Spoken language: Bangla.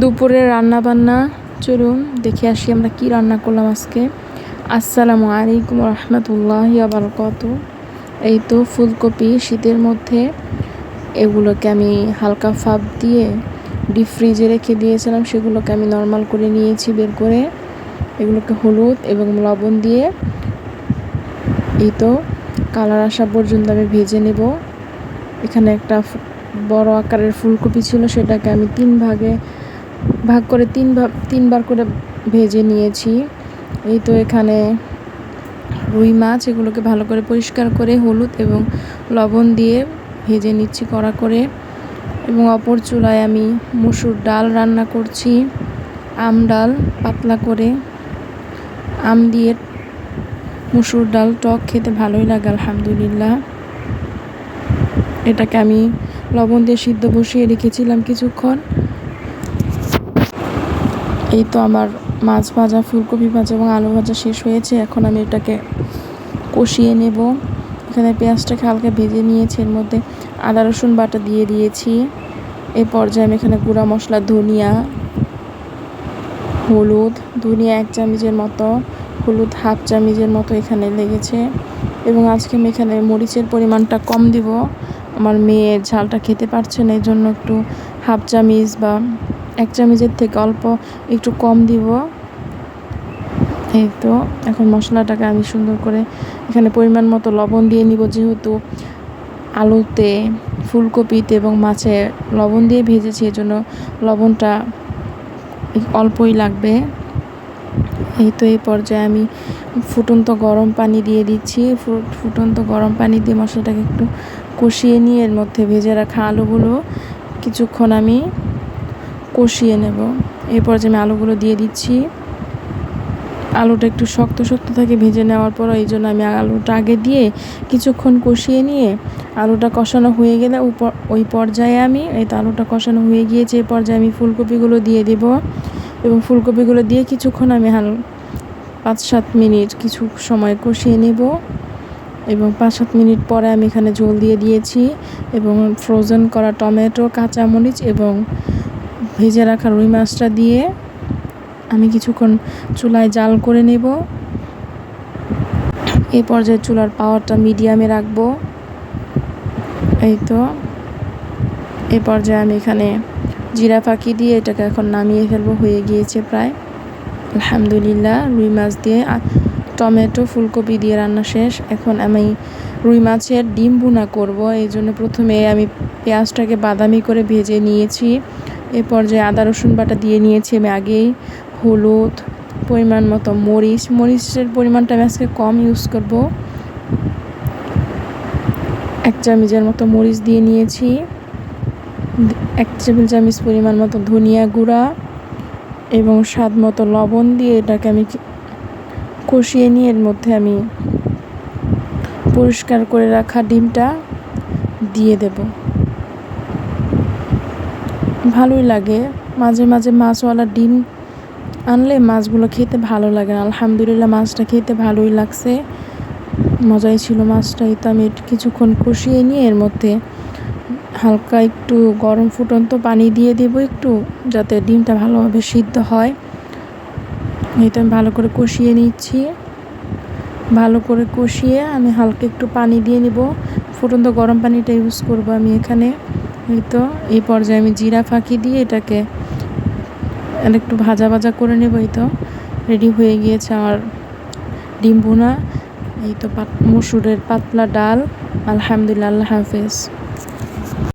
দুপুরে রান্না বান্না, চলুন দেখে আসি আমরা কি রান্না করলাম আজকে। আসসালামু আলাইকুম রহমতুল্লাহ বারকত এই তো ফুলকপি শীতের মধ্যে, এগুলোকে আমি হালকা ফাপ দিয়ে ডিপ ফ্রিজে রেখে দিয়েছিলাম, সেগুলোকে আমি নর্মাল করে নিয়েছি বের করে। এগুলোকে হলুদ এবং লবণ দিয়ে, এই তো কালার আসা পর্যন্ত আমি ভেজে নেব। এখানে একটা বড় আকারের ফুলকপি ছিল, সেটাকে আমি তিন ভাগে ভাগ করে তিন তিনবার করে ভেজে নিয়েছি। এই তো এখানে রুই মাছ, এগুলোকে ভালো করে পরিষ্কার করে হলুদ এবং লবণ দিয়ে ভেজে নিচ্ছি কড়া করে। এবং অপর চুলায় আমি মুসুর ডাল রান্না করছি। আম ডাল পাতলা করে। আম দিয়ে মুসুর ডাল, টক খেতে ভালোই লাগে, আলহামদুলিল্লাহ। এটাকে আমি লবণ দিয়ে সিদ্ধ বসিয়ে রেখেছিলাম কিছুক্ষণ। এই তো আমার মাছ ভাজা, ফুলকপি ভাজা এবং আলু ভাজা শেষ হয়েছে। এখন আমি এটাকে কষিয়ে নেব। এখানে পেঁয়াজটাকে হালকা ভেজে নিয়েছি। এর মধ্যে আদা, রসুন বাটা দিয়ে দিয়েছি। এই পর্যায়ে আমি এখানে গুঁড়া মশলা, ধনিয়া, হলুদ, ধনিয়া এক চামচের মতো, হলুদ হাফ চামচের মতো এখানে লেগেছে। এবং আজকে আমি এখানে মরিচের পরিমাণটা কম দিব। আমার মেয়ে ঝালটা খেতে পারছে না এই জন্য একটু হাফ চামচ বা এক চামচের থেকে অল্প একটু কম দিব। এই তো, এখন মশলাটাকে আমি সুন্দর করে এখানে পরিমাণ মতো লবণ দিয়ে নিব, যেহেতু আলুতে ফুলকপিতে এবং মাছে লবণ দিয়ে ভেজেছি, এজন্য লবণটা অল্পই লাগবে। এই তো, এই পর্যায়ে আমি ফুটন্ত গরম পানি দিয়ে দিচ্ছি। ফুটন্ত গরম পানি দিয়ে মশলাটাকে একটু কষিয়ে নিয়ে এর মধ্যে ভেজে রাখা আলুগুলো। কিছুক্ষণ আমি কষিয়ে নেব। এরপর যে আমি আলুগুলো দিয়ে দিচ্ছি, আলুটা একটু শক্ত শক্ত থাকে ভেজে নেওয়ার পর এই জন্য আমি আলুটা আগে দিয়ে কিছুক্ষণ কষিয়ে নিয়ে আলুটা কষানো হয়ে গেলে ওই পর্যায়ে আমি, এই তো আলুটা কষানো হয়ে গিয়েছে এই পর্যায়ে আমি ফুলকপিগুলো দিয়ে দেব। এবং ফুলকপিগুলো দিয়ে কিছুক্ষণ আমি হাল পাঁচ সাত মিনিট কিছু সময় কষিয়ে নেব। এবং পাঁচ সাত মিনিট পরে আমি এখানে ঝোল দিয়ে দিয়েছি। এবং ফ্রোজেন করা টমেটো, কাঁচামরিচ এবং ভেজে রাখা রুই মাছটা দিয়ে আমি কিছুক্ষণ চুলায় জাল করে নেব। এই পর্যায়ে চুলার পাওয়ারটা মিডিয়ামে রাখব। এই তো। এই পর্যায়ে আমি এখানে জিরা ফাঁকি দিয়ে এটাকে এখন নামিয়ে ফেলব, হয়ে গিয়েছে প্রায়। আলহামদুলিল্লাহ, রুই মাছ দিয়ে টমেটো, ফুলকপি দিয়ে রান্না শেষ। এখন আমি রুই মাছের ডিম বুনা করব। এই জন্য প্রথমে আমি পেঁয়াজটাকে বাদামি করে ভেজে নিয়েছি। এ পর্যায়ে আদা, রসুন বাটা দিয়ে নিয়েছি আমি আগেই। হলুদ, পরিমাণ মতো মরিচ। মরিচের পরিমাণটা আমি আজকে কম ইউজ করব। এক চামচের মতো মরিচ দিয়ে নিয়েছি। এক টেবিল চামচ পরিমাণ মতো ধনিয়া গুঁড়া এবং স্বাদ মতো লবণ দিয়ে এটাকে আমি কষিয়ে নিয়ে এর মধ্যে আমি পরিষ্কার করে রাখা ডিমটা দিয়ে দেব। ভালোই লাগে। মাঝে মাঝে মাছওয়ালা ডিম আনলে মাছগুলো খেতে ভালো লাগে আলহামদুলিল্লাহ মাছটা খেতে ভালোই লাগছে। মজাই ছিল মাছটাই। তো আমি কিছুক্ষণ কষিয়ে নিয়ে এর মধ্যে হালকা একটু গরম ফুটন্ত পানি দিয়ে দেবো একটু, যাতে ডিমটা ভালোভাবে সিদ্ধ হয়। এই তো আমি ভালো করে কষিয়ে নিচ্ছি। ভালো করে কষিয়ে আমি হালকা একটু পানি দিয়ে নিব। ফুটন্ত গরম পানিটা ইউজ করব আমি এখানে। তো এই পর্যায়ে আমি জিরা ফাঁকি দিয়ে এটাকে একটু ভাজা ভাজা করে নেব, এই তো। রেডি হয়ে গিয়েছে আমার ডিম ভুনা, এই তো মসুরের পাতলা ডাল। আলহামদুলিল্লাহ, আল্লাহ হাফেজ।